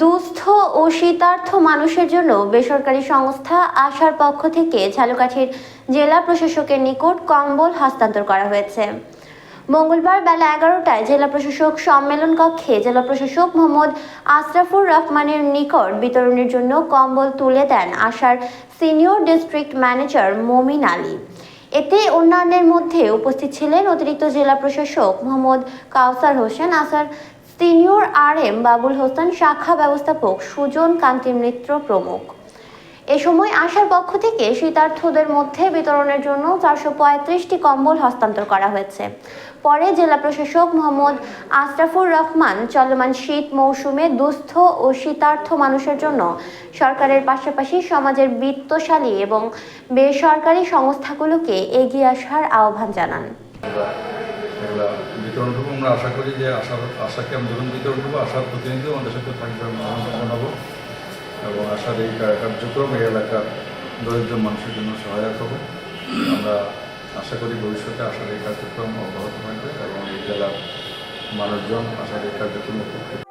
দুস্থ ও শীতার্থ মানুষের জন্য বেসরকারি সংস্থা আশার পক্ষ থেকে ঝালকাঠির জেলা প্রশাসকের নিকট কম্বল হস্তান্তর করা হয়েছে। মঙ্গলবার বেলা এগারোটায় জেলা প্রশাসক সম্মেলন কক্ষে জেলা প্রশাসক মোহাম্মদ আশরাফুর রহমানের নিকট বিতরণের জন্য কম্বল তুলে দেন আশার সিনিয়র ডিস্ট্রিক্ট ম্যানেজার মমিন আলী। এতে অন্যান্যের মধ্যে উপস্থিত ছিলেন অতিরিক্ত জেলা প্রশাসক মোহাম্মদ কাউসার হোসেন আসার senior R M Babul Hossain, শাখা ব্যবস্থাপক সুজন কান্তি মিত্র প্রমুখ। এ সময় আশার পক্ষ থেকে শীতার্থদের মধ্যে বিতরণের জন্য চারশো পঁয়ত্রিশটি কম্বল হস্তান্তর করা হয়েছে। পরে জেলা প্রশাসক মোহাম্মদ আশরাফুর রহমান চলমান শীত মৌসুমে দুস্থ ও শীতার্থ মানুষের জন্য সরকারের পাশাপাশি সমাজের বিত্তশালী এবং বেসরকারি সংস্থাগুলোকে এগিয়ে আসার আহ্বান জানান। এগুলা বিতরণ করব। আমরা আশা করি যে আশার আশাকে আমরা যখন বিতরণ করব। আশার প্রতিনিধি আমাদের সাথে থাকবে জানাব এবং আশার এই কার্যক্রম, এই এলাকার দরিদ্র মানুষের জন্য সহায়ক হবে। আমরা আশা করি ভবিষ্যতে আশার এই কার্যক্রম অব্যাহত থাকবে এবং এই জেলার মানুষজন আশার এই কার্যক্রম উপকৃত